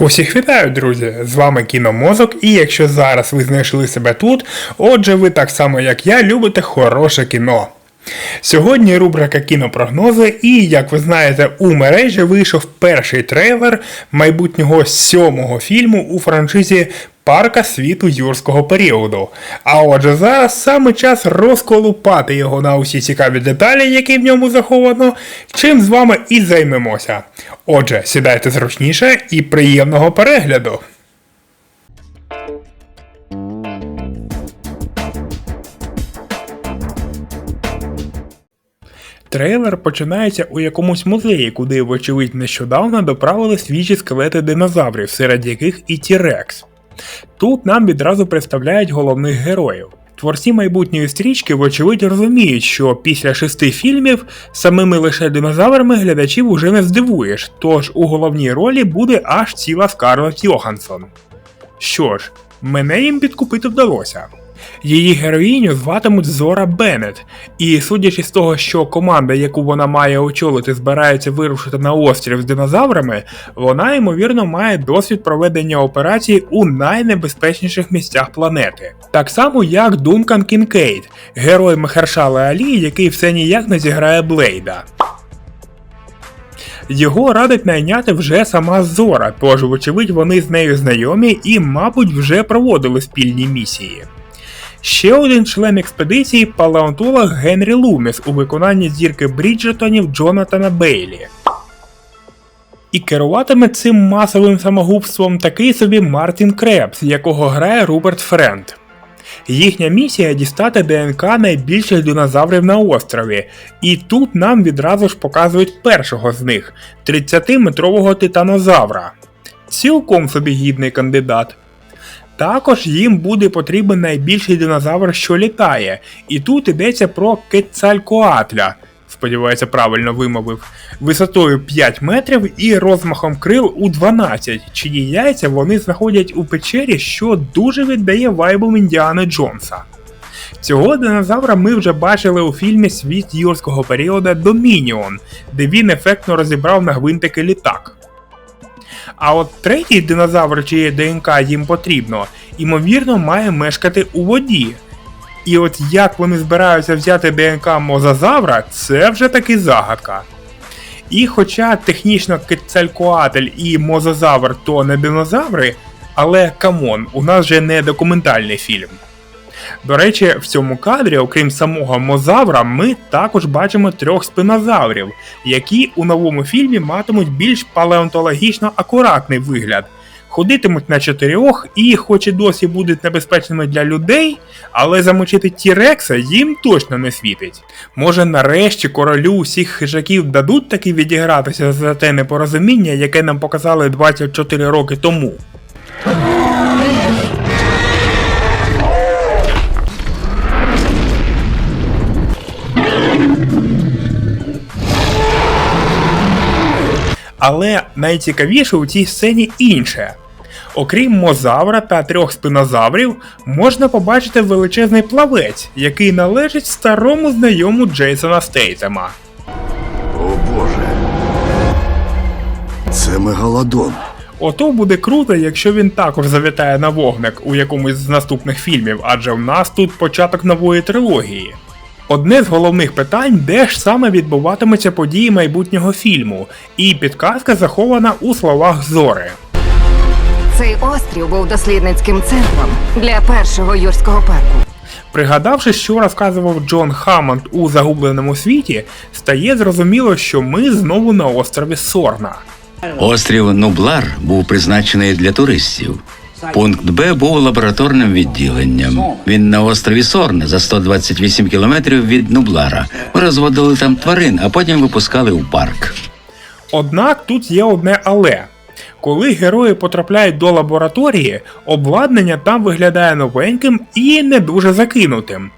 Усіх вітаю, друзі! З вами Кіномозок, і якщо зараз ви знайшли себе тут, отже, ви так само як я любите хороше кіно. Сьогодні рубрика кінопрогнози, і як ви знаєте, у мережі вийшов перший трейлер майбутнього сьомого фільму у франшизі Парка світу юрського періоду. А отже, зараз саме час розколупати його на усі цікаві деталі, які в ньому заховано, чим з вами і займемося. Отже, сідайте зручніше і приємного перегляду. Трейлер починається у якомусь музеї, куди, вочевидь, нещодавно доправили свіжі скелети динозаврів, серед яких і Тірекс. Тут нам відразу представляють головних героїв. Творці майбутньої стрічки, вочевидь, розуміють, що після шести фільмів самими лише динозаврами глядачів уже не здивуєш, тож у головній ролі буде аж ціла Скарлетт Йоханссон. Що ж, мене їм підкупити вдалося. Її героїню зватимуть Зора Беннет, і судячи з того, що команда, яку вона має очолити, збирається вирушити на острів з динозаврами, вона ймовірно має досвід проведення операцій у найнебезпечніших місцях планети. Так само як Дункан Кінкейд, герой Мехершала Алі, який все ніяк не зіграє Блейда. Його радить найняти вже сама Зора, тож, вочевидь, вони з нею знайомі і, мабуть, вже проводили спільні місії. Ще один член експедиції палеонтолог Генрі Луміс у виконанні зірки Бріджертонів Джонатана Бейлі. І керуватиме цим масовим самогубством такий собі Мартін Кребс, якого грає Руберт Френд. Їхня місія дістати ДНК найбільших динозаврів на острові, і тут нам відразу ж показують першого з них 30-метрового титанозавра. Цілком собі гідний кандидат. Також їм буде потрібен найбільший динозавр, що літає, і тут йдеться про Кецалькоатля, сподіваюся, правильно вимовив, висотою 5 метрів і розмахом крил у 12, чиї яйця вони знаходять у печері, що дуже віддає вайбом Індіани Джонса. Цього динозавра ми вже бачили у фільмі Світ юрського періоду Домініон, де він ефектно розібрав на гвинтики літак. А от третій динозавр, чиє ДНК їм потрібно, ймовірно, має мешкати у воді. І от як вони збираються взяти ДНК мозазавра, це вже таки загадка. І хоча технічно Кецалькоатль і мозазавр то не динозаври, але камон, у нас же не документальний фільм. До речі, в цьому кадрі, окрім самого мозавра, ми також бачимо трьох спинозаврів, які у новому фільмі матимуть більш палеонтологічно акуратний вигляд. Ходитимуть на чотирьох і, хоч і досі будуть небезпечними для людей, але замочити Тірекса їм точно не світить. Може нарешті королю усіх хижаків дадуть таки відігратися за те непорозуміння, яке нам показали 24 роки тому. Але найцікавіше у цій сцені інше. Окрім мозавра та трьох спинозаврів, можна побачити величезний плавець, який належить старому знайому Джейсона Стейтема. О боже. Це мегалодон. Ото буде круто, якщо він також завітає на вогник у якомусь з наступних фільмів, адже в нас тут початок нової трилогії. Одне з головних питань, де ж саме відбуватимуться події майбутнього фільму, і підказка захована у словах Зори. Цей острів був дослідницьким центром для першого юрського парку. Пригадавши, що розказував Джон Хаммонд у загубленому світі, стає зрозуміло, що ми знову на острові Сорна. Острів Нублар був призначений для туристів. Пункт Б був лабораторним відділенням. Він на острові Сорне за 128 кілометрів від Нублара. Ми розводили там тварин, а потім випускали у парк. Однак тут є одне але. Коли герої потрапляють до лабораторії, обладнання там виглядає новеньким і не дуже закинутим.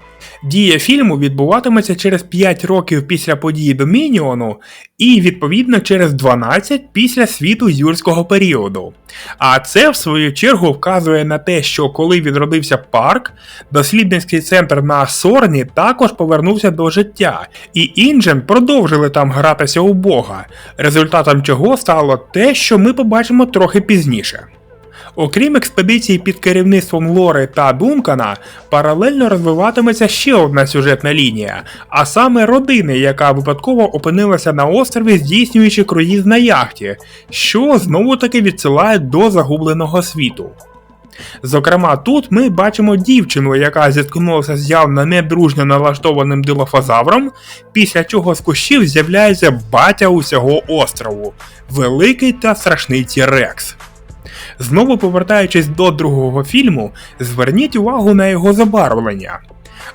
Дія фільму відбуватиметься через 5 років після події Домініону і відповідно через 12 після світу юрського періоду. А це в свою чергу вказує на те, що коли відродився парк, дослідницький центр на Сорні також повернувся до життя, і Інджен продовжили там гратися у Бога, результатом чого стало те, що ми побачимо трохи пізніше. Окрім експедиції під керівництвом Лори та Дункана, паралельно розвиватиметься ще одна сюжетна лінія, а саме родини, яка випадково опинилася на острові, здійснюючи круїз на яхті, що знову таки відсилає до загубленого світу. Зокрема, тут ми бачимо дівчину, яка зіткнулася з явно недружньо налаштованим дилофазавром, після чого з кущів з'являється батя усього острову великий та страшний Тірекс. Знову повертаючись до другого фільму, зверніть увагу на його забарвлення.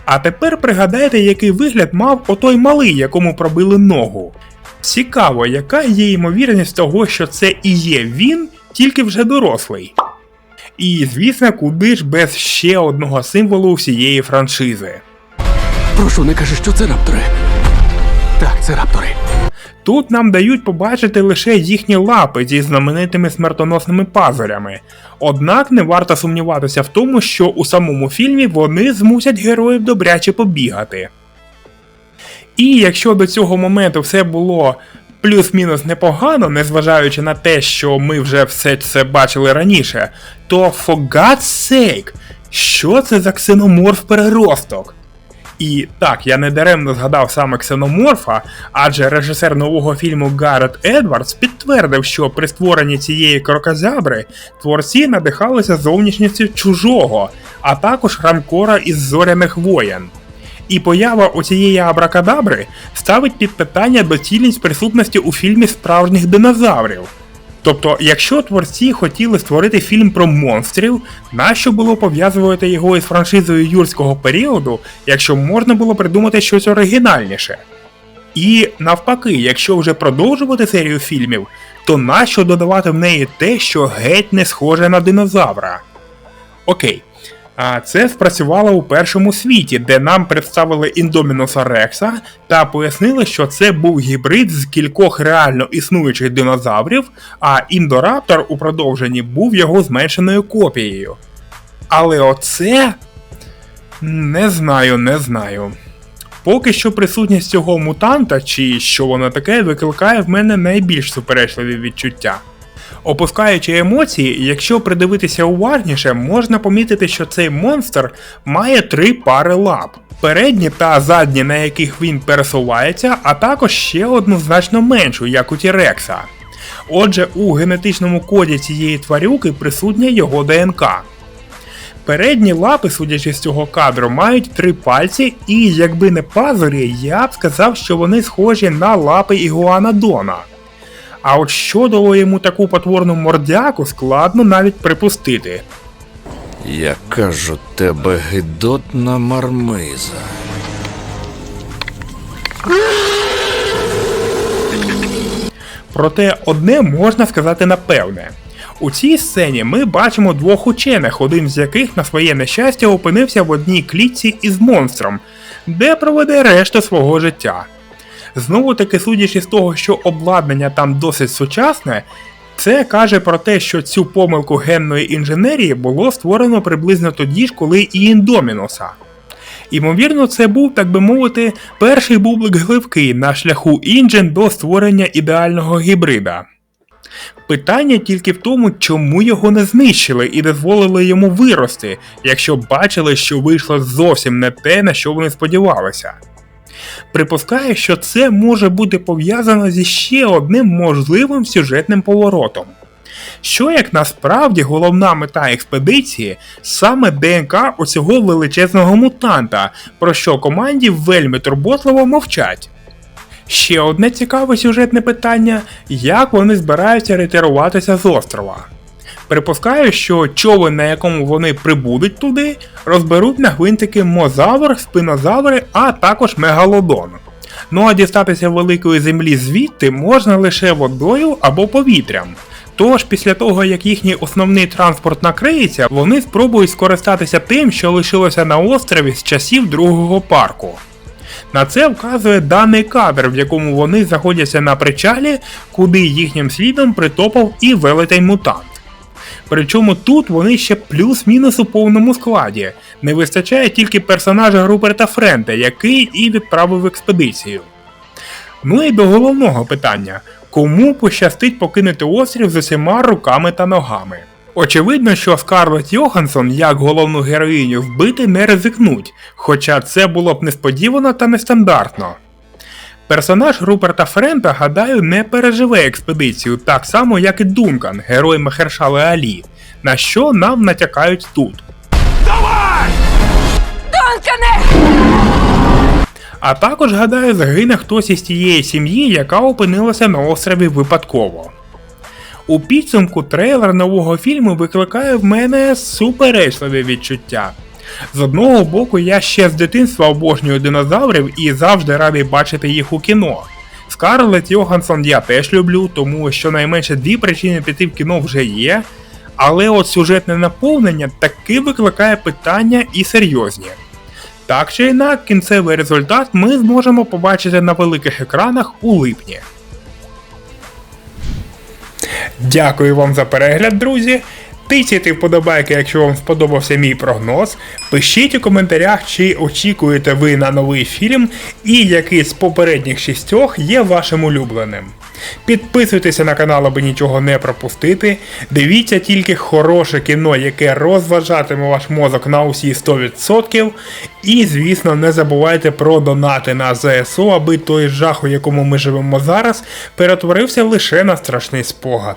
А тепер пригадайте, який вигляд мав отой малий, якому пробили ногу. Цікаво, яка є ймовірність того, що це і є він, тільки вже дорослий. І звісно, куди ж без ще одного символу всієї франшизи. Прошу, не кажи, що це раптори. Так, це раптори. Тут нам дають побачити лише їхні лапи зі знаменитими смертоносними пазурями. Однак не варто сумніватися в тому, що у самому фільмі вони змусять героїв добряче побігати. І якщо до цього моменту все було плюс-мінус непогано, незважаючи на те, що ми вже все це бачили раніше, то for God's sake, що це за ксеноморф переросток? І так, я не даремно згадав саме ксеноморфа, адже режисер нового фільму Гаррет Едвардс підтвердив, що при створенні цієї крокозябри творці надихалися зовнішністю чужого, а також рамкора із зоряних воєн. І поява оцієї абракадабри ставить під питання доцільність присутності у фільмі справжніх динозаврів. Тобто, якщо творці хотіли створити фільм про монстрів, нащо було пов'язувати його із франшизою юрського періоду, якщо можна було придумати щось оригінальніше? І навпаки, якщо вже продовжувати серію фільмів, то нащо додавати в неї те, що геть не схоже на динозавра? Окей. А це спрацювало у першому світі, де нам представили Індомінуса Рекса та пояснили, що це був гібрид з кількох реально існуючих динозаврів, а індораптор у продовженні був його зменшеною копією. Але оце. Не знаю, не знаю. Поки що присутність цього мутанта, чи що воно таке, викликає в мене найбільш суперечливі відчуття. Опускаючи емоції, якщо придивитися уважніше, можна помітити, що цей монстр має три пари лап. Передні та задні, на яких він пересувається, а також ще одну значно меншу, як у Тірекса. Отже, у генетичному коді цієї тварюки присутня його ДНК. Передні лапи, судячи з цього кадру, мають три пальці, і якби не пазурі, я б сказав, що вони схожі на лапи Ігуанадона. А от що дало йому таку потворну мордяку, складно навіть припустити. Яка ж у тебе гидотна мармиза. Проте одне можна сказати напевне. У цій сцені ми бачимо двох учених, один з яких на своє нещастя опинився в одній клітці із монстром, де проведе решту свого життя. Знову таки, судячи з того, що обладнання там досить сучасне, це каже про те, що цю помилку генної інженерії було створено приблизно тоді ж, коли і Індомінуса. Імовірно, це був, так би мовити, перший бублик гливки на шляху інжен до створення ідеального гібрида. Питання тільки в тому, чому його не знищили і дозволили йому вирости, якщо бачили, що вийшло зовсім не те, на що вони сподівалися. Припускаю, що це може бути пов'язано зі ще одним можливим сюжетним поворотом. Що як насправді головна мета експедиції саме ДНК оцього величезного мутанта, про що команді вельми турботливо мовчать. Ще одне цікаве сюжетне питання: як вони збираються ретируватися з острова. Припускаю, що човен, на якому вони прибудуть туди, розберуть на гвинтики мозавр, спинозаври, а також мегалодон. Ну а дістатися великої землі звідти можна лише водою або повітрям. Тож, після того, як їхній основний транспорт накриється, вони спробують скористатися тим, що лишилося на острові з часів другого парку. На це вказує даний кадр, в якому вони знаходяться на причалі, куди їхнім слідом притопав і велетень мутант. Причому тут вони ще плюс-мінус у повному складі. Не вистачає тільки персонажа Руперта Френта, який і відправив експедицію. Ну і до головного питання: кому пощастить покинути острів з усіма руками та ногами? Очевидно, що Скарлетт Йоханссон як головну героїню вбити не ризикнуть, хоча це було б несподівано та нестандартно. Персонаж Руперта Френта, гадаю, не переживе експедицію так само, як і Дункан, герой Махершали Алі, на що нам натякають тут. Донкане! А також, гадаю, загине хтось із тієї сім'ї, яка опинилася на острові випадково. У підсумку трейлер нового фільму викликає в мене суперечливі відчуття. З одного боку, я ще з дитинства обожнюю динозаврів і завжди радий бачити їх у кіно. Скарлетт Йоханссон я теж люблю, тому щонайменше дві причини піти в кіно вже є. Але от сюжетне наповнення таки викликає питання і серйозні. Так чи інак, кінцевий результат ми зможемо побачити на великих екранах у липні. Дякую вам за перегляд, друзі. Тисяйте вподобайки, якщо вам сподобався мій прогноз. Пишіть у коментарях, чи очікуєте ви на новий фільм і який з попередніх шістьох є вашим улюбленим. Підписуйтеся на канал, аби нічого не пропустити. Дивіться тільки хороше кіно, яке розважатиме ваш мозок на усі 100%. І, звісно, не забувайте про донати на ЗСУ, аби той жах, у якому ми живемо зараз, перетворився лише на страшний спогад.